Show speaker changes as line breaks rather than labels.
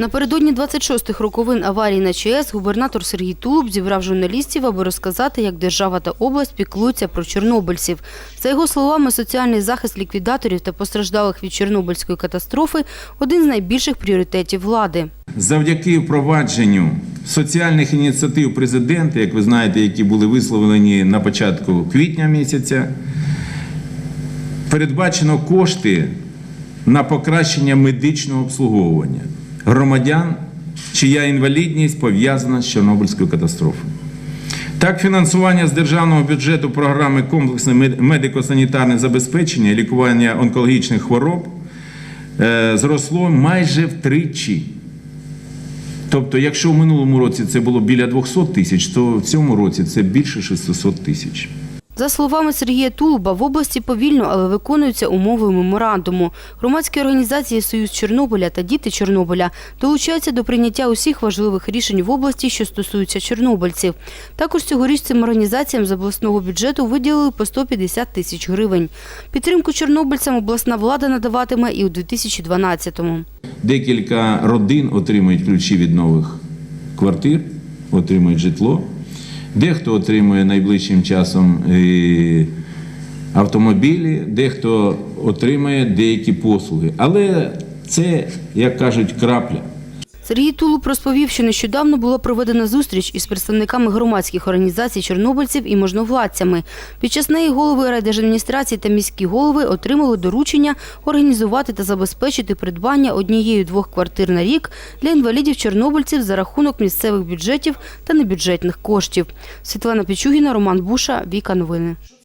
Напередодні 26-х роковин аварії на ЧАЕС губернатор Сергій Тулуб зібрав журналістів, аби розказати, як держава та область піклуються про чорнобильців. За його словами, соціальний захист ліквідаторів та постраждалих від Чорнобильської катастрофи – один з найбільших пріоритетів влади.
Завдяки впровадженню соціальних ініціатив президента, як ви знаєте, які були висловлені на початку квітня місяця, передбачено кошти на покращення медичного обслуговування громадян, чия інвалідність пов'язана з Чорнобильською катастрофою. Так, фінансування з державного бюджету програми комплексне медико-санітарне забезпечення і лікування онкологічних хвороб е, зросло майже втричі. Тобто, якщо в минулому році це було біля 200 тисяч, то в цьому році це більше 600 тисяч.
За словами Сергія Тулуба, в області повільно, але виконуються умови меморандуму. Громадські організації Союз Чорнобиля та Діти Чорнобиля долучаються до прийняття усіх важливих рішень в області, що стосуються чорнобильців. Також цьогоріч цим організаціям з обласного бюджету виділили по 150 тисяч гривень. Підтримку чорнобильцям обласна влада надаватиме і у 2012-му.
Декілька родин отримують ключі від нових квартир, отримують житло. Дехто отримує найближчим часом е, автомобілі, дехто отримує деякі послуги. Але це, як кажуть, крапля.
Сергій Тулуб розповів, що нещодавно була проведена зустріч із представниками громадських організацій чорнобильців і можновладцями. Під час неї голови райдержадміністрації та міські голови отримали доручення організувати та забезпечити придбання однієї-двох квартир на рік для інвалідів-чорнобильців за рахунок місцевих бюджетів та небюджетних коштів. Світлана Пічугіна, Роман Буша, Віка Новини.